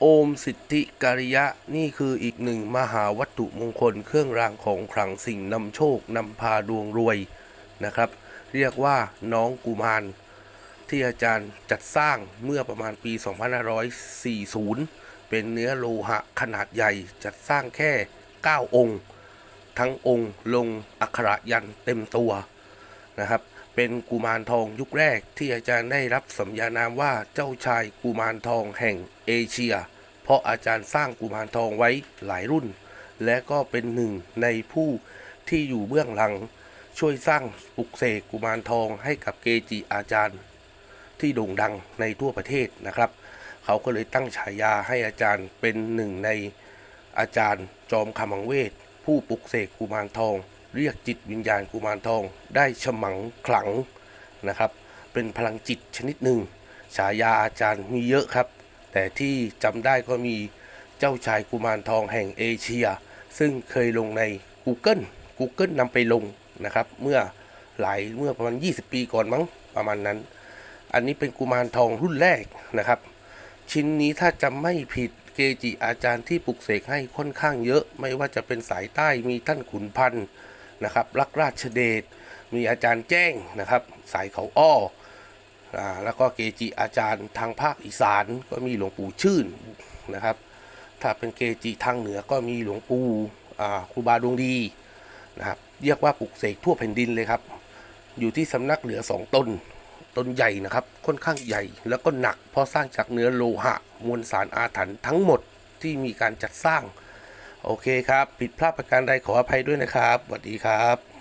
โอมสิทธิการิยะนี่คืออีกหนึ่งมหาวัตถุมงคลเครื่องรางของขลังสิ่งนำโชคนำพาดวงรวยนะครับ เรียกว่าน้องกุมาร ที่อาจารย์จัดสร้างเมื่อประมาณปี 2540 เป็นเนื้อโลหะขนาดใหญ่จัดสร้างแค่ 9 องค์ ทั้งองค์ลงอักขระยันเต็มตัว นะครับ เป็นกุมารทองยุคแรกที่อาจารย์ได้รับสมญานามว่าเจ้าชายกุมารทองแห่งเอเชีย เพราะอาจารย์สร้างกุมารทองไว้หลายรุ่น และก็เป็นหนึ่งในผู้ที่อยู่เบื้องหลัง ช่วยสร้างปลุกเสกกุมารทองให้กับเกจิอาจารย์ ที่โด่งดังในทั่วประเทศนะครับ เขาก็เลยตั้งฉายาให้อาจารย์เป็นหนึ่งในอาจารย์จอมขมังเวทผู้ปลุกเสกกุมารทอง เรียกจิตวิญญาณกุมารทอง ได้ฉมังขลังนะครับ เป็นพลังจิตชนิดหนึ่งฉายาอาจารย์มีเยอะครับ แต่ที่จำได้ก็มีเจ้าชายกุมารทองแห่งเอเชีย ซึ่งเคยลงใน Google Google นำไปลงนะครับ เมื่อหลายเมื่อประมาณ 20 ปีก่อนมั้งประมาณนั้น อันนี้เป็นกุมารทองรุ่นแรกนะครับ ชิ้นนี้ถ้าจำไม่ผิดเกจิอาจารย์ที่ปลุกเสกให้ค่อนข้างเยอะ ไม่ว่าจะเป็นสายใต้มีท่านขุนพันธ์ นะครับรักราชเดชมีอาจารย์แจ้งนะครับ สายเขาอ้ออแล้วก็เกจิอาจารย์ทางภาคอีสานก็มีหลวงปู่ชื่นนะครับ ถ้าเป็นเกจิทางเหนือก็มีหลวงปู่ครูบาดวงดีนะครับเรียกว่าปลุกเสกทั่วแผ่นดินเลยครับ อยู่ที่สำนักเหลือสองตนต้นใหญ่นะครับค่อนข้างใหญ่แล้วก็หนักเพราะสร้างจากเนื้อโลหะมวลสารอาถรรพ์ทั้งหมดที่มีการจัดสร้าง โอเคครับ ผิดพลาดประการใดขออภัยด้วยนะครับสวัสดีครับ